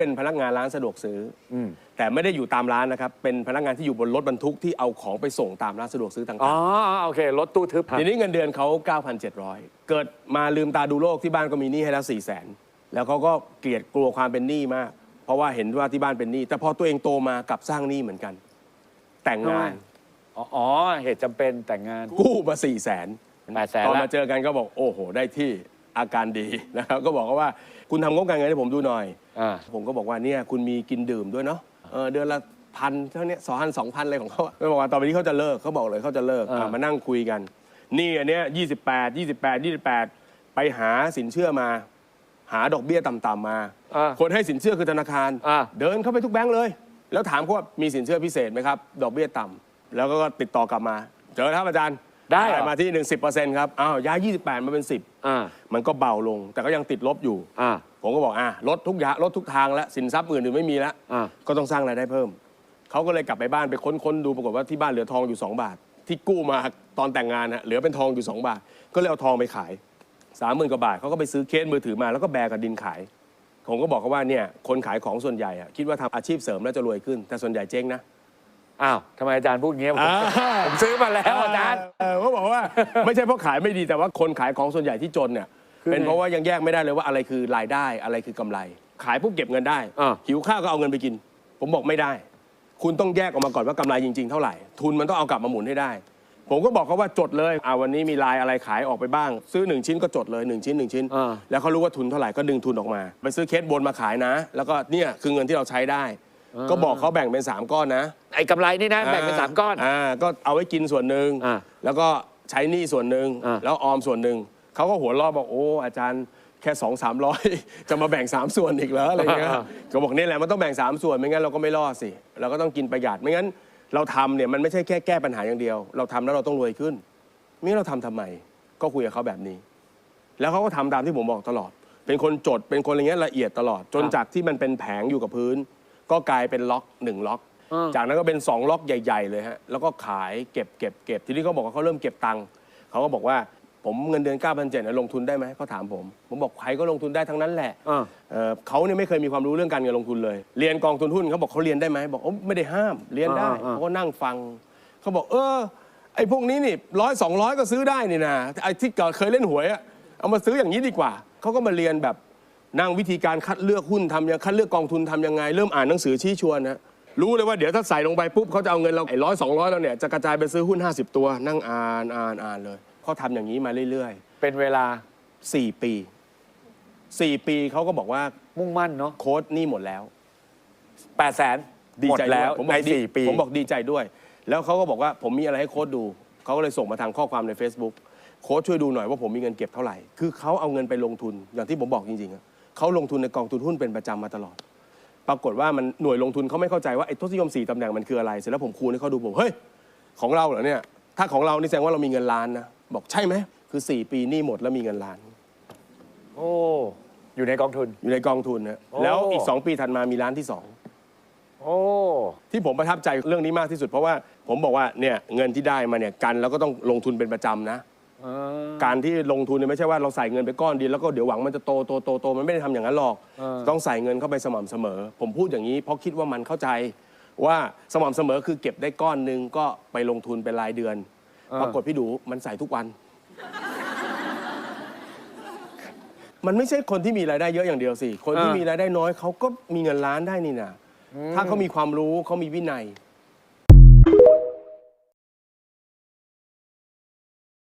เป็นพนักงานร้านสะดวกซื้ออมแต่ไม่ได้อยู่ตามร้านนะครับ เป็นพนักงานที่อยู่บนรถบรรทุกที่เอาของไปส่งตามร้านสะดวกซื้อต่างอ๋อโอเค รถตู้ทึบๆทีนี้เงินเดือนเขา 9,700 เกิดมาลืมตาดูโลกที่บ้านก็มีหนี้ให้แล้ว 4 0 0 0 0นแล้วเขาก็เกลียดกลัวความเป็นหนี้มาก เพราะว่าเห็นว่าที่บ้านเป็นหนี้ แต่พอตัวเองโตมากลับสร้างหนี้เหมือนกัน แต่งงานอ๋ออ๋อเหตุจำเป็นแต่งงานกู้มา4 0 0 0 0นแปดแสนตอนละ มาเจอกันก็บอกโอ้โห ได้ที่ อาการดีนะครับก็บอกเขาว่าคุณทำงบการเงินให้ผมดูหน่อย อ่า ผมก็บอกว่าเนี่ยคุณมีกินดื่มด้วยเนาะเออเดือนละพันเท่านี้สองพันสองพันอะไรของเขาอะก็บอกว่าต่อไปนี้เขาจะเลิกเขาบอกเลยเขาจะเลิกอ่าอะมานั่งคุยกัน นี่อันเนี้ยยี่สิบแปดยี่สิบแปดยี่สิบแปดไปหาสินเชื่อมา หาดอกเบี้ยต่ำๆมา อ่าคนให้สินเชื่อคือธนาคาร อ่า เดินเข้าไปทุกแบงก์เลย แล้วถามเขาว่ามีสินเชื่อพิเศษไหมครับ ดอกเบี้ยต่ำแล้วก็ติดต่อกลับมา เจอครับอาจารย์ ได้เหรอมาที่หนึ่งสิบเปอร์เซ็นต์ครับอ้าวย้ายยี่สิบแปดมาเป็นสิบอ่า มันก็เบาลง แต่ก็ยังติดลบอยู่ อ่า ผมก็บอกอะลดทุกอย่างลดทุกทางแล้วสินทรัพย์อื่นๆไม่มีแล้วอ่าก็ต้องสร้างรายได้เพิ่ม เขาก็เลยกลับไปบ้านไปค้นๆดูปรากฏว่าที่บ้านเหลือทองอยู่ 2 บาท ที่กู้มาตอนแต่งงานฮะเหลือเป็นทองอยู่ 2 บาท ก็เลยเอาทองไปขายสามหมื่นกว่าบาทเขาก็ไปซื้อเคสมือถือมาแล้วก็แบกกับดินขาย ผมก็บอกเขาว่าเนี่ยคนขายของส่วนใหญ่อะคิดว่าทำอาชีพเสริมแล้วจะรวยขึ้น แต่ส่วนใหญ่เจ๊งนะ อ้าวทำไมอาจารย์พูดอย่างเงี้ยผมอ่าผมซื้อมาแล้วอาจารย์ เออเขาบอกว่าไม่ใช่เพราะขายไม่ดีแต่ว่าคนขายของส่วนใหญ่ที่จนเนี่ยคือเป็นเพราะว่ายังแยกไม่ได้เลยว่าอะไรคือรายได้อะไรคือกำไร ขายปุ๊บเก็บเงินได้อ่า หิวข้าวก็เอาเงินไปกิน ผมบอกไม่ได้ คุณต้องแยกออกมาก่อนว่ากำไรจริงๆ เท่าไหร่ ทุนมันต้องเอากลับมาหมุนให้ได้ ผมก็บอกเขาว่าจดเลยอ่าวันนี้มีลายอะไรขายออกไปบ้าง ซื้อหนึ่งชิ้นก็จดเลยหนึ่งชิ้นหนึ่งชิ้น อ่า แล้วเขารู้ว่าทุนเท่าไหร่ก็ดึงทุนออกมา ไปซื้อเคสบนมาขายนะ แล้วก็เนี่ยคือเงินที่เราใช้ได้ ก็บอกเขาแบ่งเป็นสามก้อนนะไอ้กำไรนี่นะแบ่งเป็นสามก้อน อ่าก็เอาไว้กินส่วนหนึ่งอ่าแล้วก็ใช้หนี้ส่วนหนึ่งอ่า แล้วออมส่วนหนึ่งเขาก็หัวเราะบอกโอ้อาจารย์แค่สองสามร้อยจะมาแบ่งสามส่วนอีกเหรออะไรเงี้ยก็บอกนี่แหละมันต้องแบ่งสามส่วนไม่งั้นเราก็ไม่รอดสิเราก็ต้องกินประหยัดไม่งั้น เราทำเนี่ยมันไม่ใช่แค่แก้ปัญหาอย่างเดียว เราทำแล้วเราต้องรวยขึ้นไม่งั้นเราทำทำไมก็คุยกับเขาแบบนี้ แล้วเขาก็ทำตามที่ผมบอกตลอด เป็นคนจด เป็นคนอะไรเงี้ยละเอียดตลอด จนครับจากที่มันเป็นแผงอยู่กับพื้น ก็กลายเป็นล็อกหนึ่งล็อก อ่า จากนั้นก็เป็น2ล็อกใหญ่ ๆ เลยฮะแล้วก็ขายเก็บเก็บเก็บทีนี้เขาบอกว่าเขาเริ่มเก็บตังค์เขาก็บอกว่าผมเงินเดือน9 7 0 0ลงทุนได้ไหมเขาถามผม ผมบอกใครก็ลงทุนได้ทั้งนั้นแหละ อ่า เอ่อเขาเนี่ยไม่เคยมีความรู้เรื่องการเงินลงทุนเลย เรียนกองทุนหุ้นเขาบอกเขาเรียนได้ไหมบอกโอ้ไม่ได้ห้ามเรียนได้อ่าอ่า เขาก็นั่งฟังเขาบอกเออไอ้พวกนี้นี่ร้อยสองร้อยก็ซื้อได้นี่นะไอ้ที่เคยเล่นหวยอะเอามาซื้ออย่างนี้ดีกว่าเขาก็มาเรียนแบบ นั่งวิธีการคัดเลือกหุ้นทำยังคัดเลือกกองทุนทำยังไง เริ่มอ่านหนังสือชี้ชวนนะรู้เลยว่าเดี๋ยวถ้าใส่ลงไปปุ๊บเขาจะเอาเงินเราไอ้ร้อยสองร้อยเราเนี่ยจะกระจายไปซื้อหุ้น 50 ตัว นั่งอ่านอ่านอ่านเลยเขาทำอย่างนี้มาเรื่อยเป็นเวลาๆสี่ปีสี่ปีเขาก็บอกว่ามุ่งมั่นเนาะโค้ดหนี่หมดแล้วแปดแสนดีหมดใจแล้วด้วยผมบในอกดีสี่ปี ผมบอกดีใจด้วย แล้วเขาก็บอกว่าผมมีอะไรให้โค้ดดู เขาก็เลยส่งมาทางข้อความใน Facebook โค้ดช่วยดูหน่อยว่าผมมีเงินเก็บเท่าไหร่ คือเขาเอาเงินไปลงทุนอย่างที่ผมบอกจริงๆอะ เขาลงทุนในกองทุนหุ้นเป็นประจำมาตลอด ปรากฏว่ามันหน่วยลงทุนเขาไม่เข้าใจว่าไอ้ทศนิยมสี่ตำแหน่งมันคืออะไร เสร็จแล้วผมคูณให้เขาดูผมเฮ้ยของเราเหรอเนี่ยถ้าของเรานี่แสดงว่าเรามีเงินล้านนะบอกใช่ไหมคือสี่ปีหนี่หมดแล้วมีเงินล้าน โอ้ อยู่ในกองทุน อยู่ในกองทุนนะโอ้ แล้วอีกสองปีถัดมามีล้านที่สองโอ้ ที่ผมประทับใจเรื่องนี้มากที่สุดเพราะว่าผมบอกว่าเนี่ยเงินที่ได้มาเนี่ยกันแล้วก็ต้องลงทุนเป็นประจำนะเออ การที่ลงทุนเนี่ยไม่ใช่ว่าเราใส่เงินไปก้อนเดียวแล้วก็เดี๋ยวหวังมันจะโตโตโตโตมันไม่ได้ทำอย่างนั้นหรอกเออต้องใส่เงินเข้าไปสม่ำเสมอ ผมพูดอย่างนี้เพราะคิดว่ามันเข้าใจว่าสม่ำเสมอคือเก็บได้ก้อนหนึ่งก็ไปลงทุนเป็นรายเดือน ปรากฏพี่ดูมันใส่ทุกวัน มันไม่ใช่คนที่มีรายได้เยอะอย่างเดียวสิ คนที่อ่ามีมีรายได้น้อยเขาก็มีเงินล้านได้นี่นะถ้าเขามีความรู้เขามีวินัย